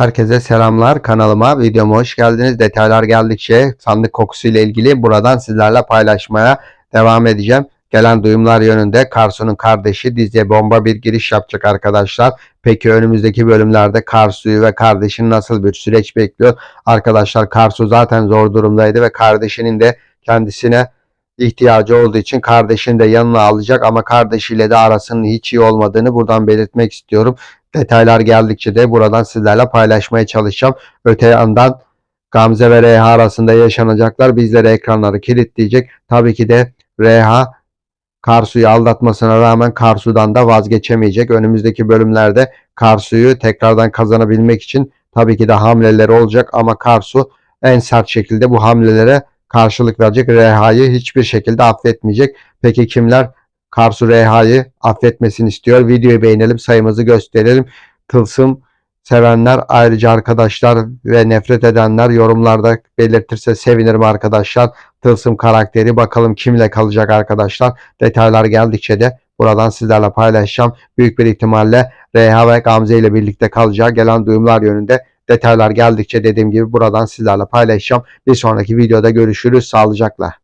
Herkese selamlar kanalıma videoma hoş geldiniz. Detaylar geldikçe sandık kokusu ile ilgili buradan sizlerle paylaşmaya devam edeceğim. Gelen duyumlar yönünde Karsu'nun kardeşi diziye bomba bir giriş yapacak arkadaşlar. Peki önümüzdeki bölümlerde Karsu'yu ve kardeşini nasıl bir süreç bekliyor? Arkadaşlar Karsu zaten zor durumdaydı ve kardeşinin de kendisine ihtiyacı olduğu için kardeşini de yanına alacak ama kardeşiyle de arasının hiç iyi olmadığını buradan belirtmek istiyorum. Detaylar geldikçe de buradan sizlerle paylaşmaya çalışacağım. Öte yandan Gamze ve Reha arasında yaşanacaklar bizlere ekranları kilitleyecek. Tabii ki de Reha Karsu'yu aldatmasına rağmen Karsu'dan da vazgeçemeyecek. Önümüzdeki bölümlerde Karsu'yu tekrardan kazanabilmek için tabii ki de hamleleri olacak ama Karsu en sert şekilde bu hamlelere karşılık verecek. Reha'yı hiçbir şekilde affetmeyecek. Peki kimler Karsu Reha'yı affetmesini istiyor? Videoyu beğenelim, sayımızı gösterelim. Tılsım sevenler ayrıca arkadaşlar ve nefret edenler yorumlarda belirtirse sevinirim arkadaşlar. Tılsım karakteri bakalım kimle kalacak arkadaşlar. Detaylar geldikçe de buradan sizlerle paylaşacağım. Büyük bir ihtimalle Reha ve Gamze ile birlikte kalacağı gelen duyumlar yönünde detaylar geldikçe dediğim gibi buradan sizlerle paylaşacağım. Bir sonraki videoda görüşürüz. Sağlıcakla.